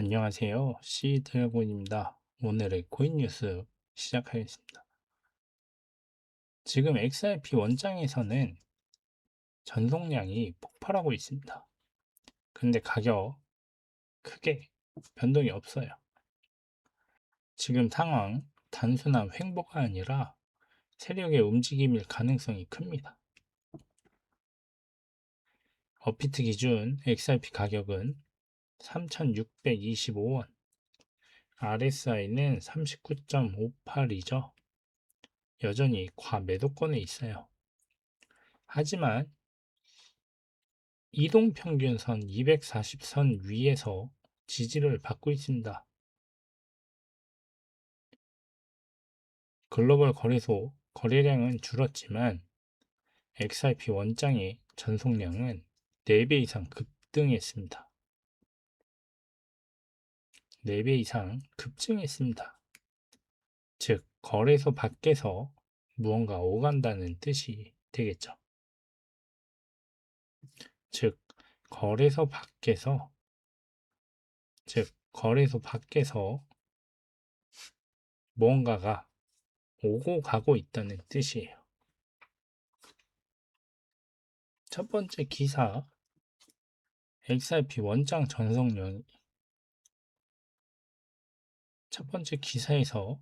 안녕하세요. C드래곤입니다. 오늘의 코인 뉴스 시작하겠습니다. 지금 XRP 원장에서는 전송량이 폭발하고 있습니다. 근데 가격 크게 변동이 없어요. 지금 상황 단순한 횡보가 아니라 세력의 움직임일 가능성이 큽니다. 업비트 기준 XRP 가격은 3,625원. RSI는 39.58이죠. 여전히 과매도권에 있어요. 하지만 이동평균선 240선 위에서 지지를 받고 있습니다. 글로벌 거래소 거래량은 줄었지만 XRP 원장의 전송량은 4배 이상 급등했습니다. 4배 이상 급증했습니다. 즉, 거래소 밖에서 무언가 오간다는 뜻이 되겠죠. 즉, 거래소 밖에서, 즉, 거래소 밖에서 무언가가 오고 가고 있다는 뜻이에요. 첫 번째 기사, XRP 원장 전송량이 첫 번째 기사에서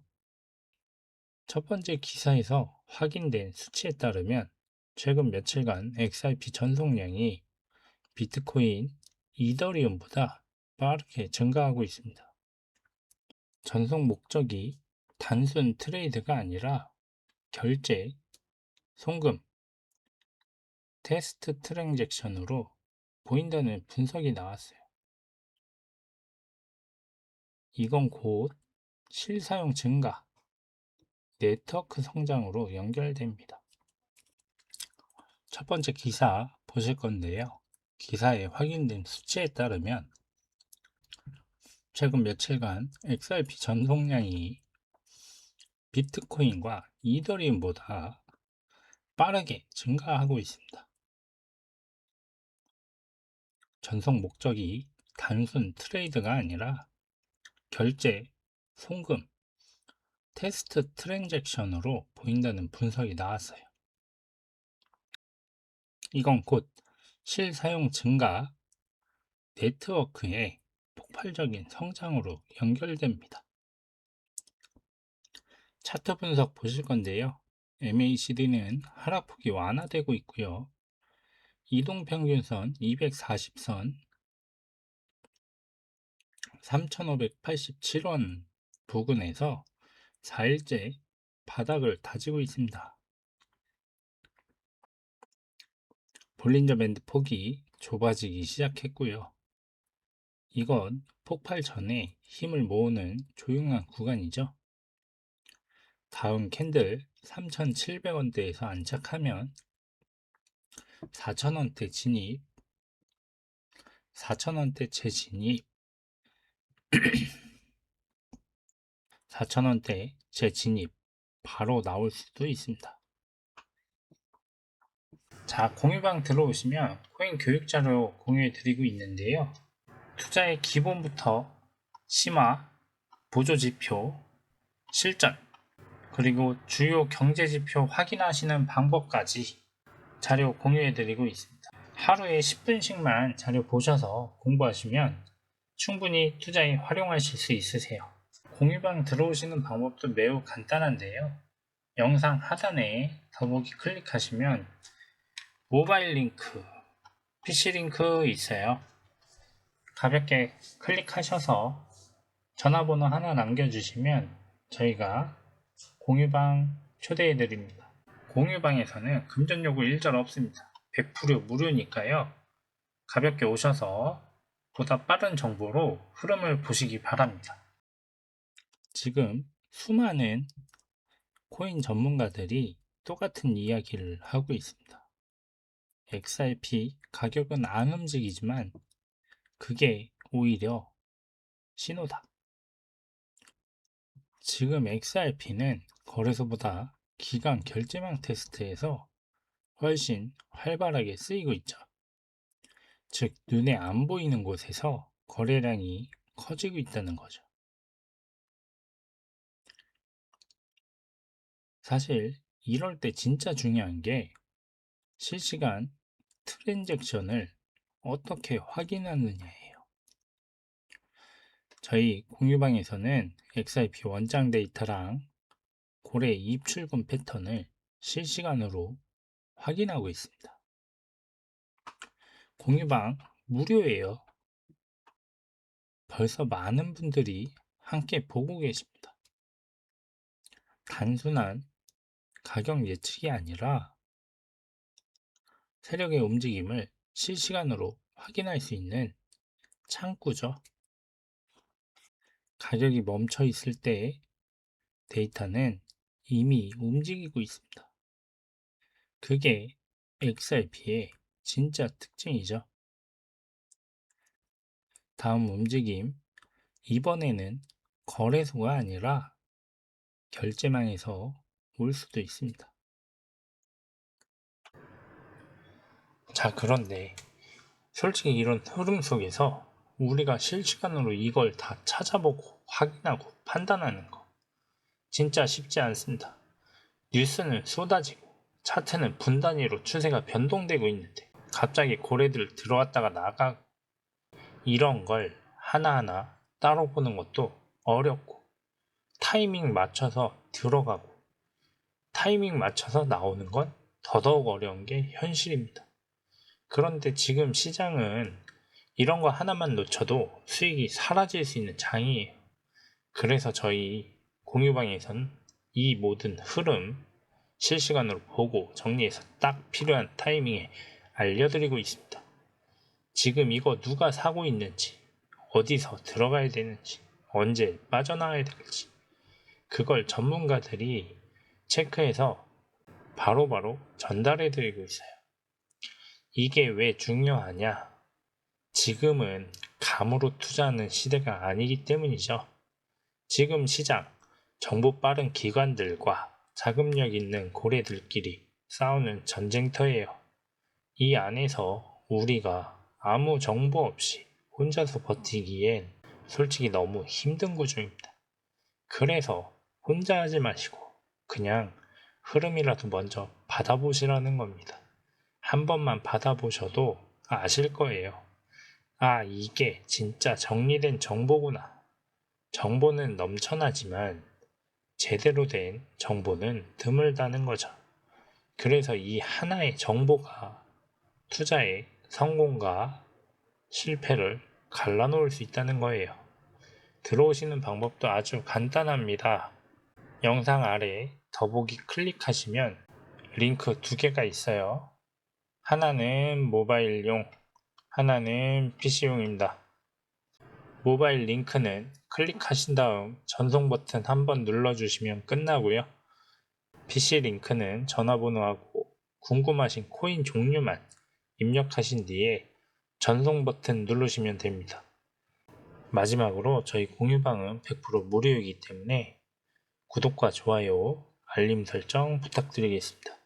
첫 번째 기사에서 확인된 수치에 따르면 최근 며칠간 XRP 전송량이 비트코인, 이더리움보다 빠르게 증가하고 있습니다. 전송 목적이 단순 트레이드가 아니라 결제, 송금, 테스트 트랜잭션으로 보인다는 분석이 나왔어요. 이건 곧 실사용 증가, 네트워크 성장으로 연결됩니다. 첫 번째 기사 보실 건데요. 기사에 확인된 수치에 따르면 최근 며칠간 XRP 전송량이 비트코인과 이더리움보다 빠르게 증가하고 있습니다. 전송 목적이 단순 트레이드가 아니라 결제, 송금, 테스트 트랜잭션으로 보인다는 분석이 나왔어요. 이건 곧 실사용 증가, 네트워크의 폭발적인 성장으로 연결됩니다. 차트 분석 보실 건데요. MACD는 하락폭이 완화되고 있고요. 이동평균선 240선 3,587원 부근에서 4일째 바닥을 다지고 있습니다. 볼린저 밴드 폭이 좁아지기 시작했고요. 이건 폭발 전에 힘을 모으는 조용한 구간이죠. 다음 캔들 3,700원대에서 안착하면 4,000원대 진입, 4,000원대 재진입, 4,000원대 재진입 바로 나올 수도 있습니다. 자, 공유방 들어오시면 코인 교육 자료 공유해 드리고 있는데요. 투자의 기본부터 심화, 보조 지표, 실전, 그리고 주요 경제 지표 확인하시는 방법까지 자료 공유해 드리고 있습니다. 하루에 10분씩만 자료 보셔서 공부하시면 충분히 투자에 활용하실 수 있으세요. 공유방 들어오시는 방법도 매우 간단한데요. 영상 하단에 더보기 클릭하시면 모바일 링크, PC 링크 있어요. 가볍게 클릭하셔서 전화번호 하나 남겨주시면 저희가 공유방 초대해 드립니다. 공유방에서는 금전 요구 일절 없습니다. 100% 무료니까요. 가볍게 오셔서 보다 빠른 정보로 흐름을 보시기 바랍니다. 지금 수많은 코인 전문가들이 똑같은 이야기를 하고 있습니다. XRP 가격은 안 움직이지만 그게 오히려 신호다. 지금 XRP는 거래소보다 기간 결제망 테스트에서 훨씬 활발하게 쓰이고 있죠. 즉, 눈에 안 보이는 곳에서 거래량이 커지고 있다는 거죠. 사실 이럴 때 진짜 중요한 게 실시간 트랜잭션을 어떻게 확인하느냐예요. 저희 공유방에서는 XIP 원장 데이터랑 고래 입출금 패턴을 실시간으로 확인하고 있습니다. 공유방 무료예요. 벌써 많은 분들이 함께 보고 계십니다. 단순한 가격 예측이 아니라 세력의 움직임을 실시간으로 확인할 수 있는 창구죠. 가격이 멈춰 있을 때 데이터는 이미 움직이고 있습니다. 그게 XRP의 진짜 특징이죠. 다음 움직임. 이번에는 거래소가 아니라 결제망에서 올 수도 있습니다. 자, 그런데 솔직히 이런 흐름 속에서 우리가 실시간으로 이걸 다 찾아보고 확인하고 판단하는 거 진짜 쉽지 않습니다. 뉴스는 쏟아지고 차트는 분 단위로 추세가 변동되고 있는데 갑자기 고래들 들어왔다가 나가 이런 걸 하나하나 따로 보는 것도 어렵고 타이밍 맞춰서 들어가고 타이밍 맞춰서 나오는 건 더더욱 어려운 게 현실입니다. 그런데 지금 시장은 이런 거 하나만 놓쳐도 수익이 사라질 수 있는 장이에요. 그래서 저희 공유방에선 이 모든 흐름 실시간으로 보고 정리해서 딱 필요한 타이밍에 알려드리고 있습니다. 지금 이거 누가 사고 있는지, 어디서 들어가야 되는지, 언제 빠져나와야 될지, 그걸 전문가들이 체크해서 바로 바로 전달해 드리고 있어요. 이게 왜 중요하냐? 지금은 감으로 투자하는 시대가 아니기 때문이죠. 지금 시장, 정보 빠른 기관들과 자금력 있는 고래들끼리 싸우는 전쟁터예요. 이 안에서 우리가 아무 정보 없이 혼자서 버티기엔 솔직히 너무 힘든 구조입니다. 그래서 혼자 하지 마시고 그냥 흐름이라도 먼저 받아보시라는 겁니다. 한 번만 받아보셔도 아실 거예요. 아, 이게 진짜 정리된 정보구나. 정보는 넘쳐나지만 제대로 된 정보는 드물다는 거죠. 그래서 이 하나의 정보가 투자의 성공과 실패를 갈라놓을 수 있다는 거예요. 들어오시는 방법도 아주 간단합니다. 영상 아래 더보기 클릭하시면 링크 두 개가 있어요. 하나는 모바일용, 하나는 PC용입니다. 모바일 링크는 클릭하신 다음 전송 버튼 한번 눌러주시면 끝나고요. PC 링크는 전화번호하고 궁금하신 코인 종류만 입력하신 뒤에 전송 버튼 누르시면 됩니다. 마지막으로 저희 공유방은 100% 무료이기 때문에 구독과 좋아요, 알림 설정 부탁드리겠습니다.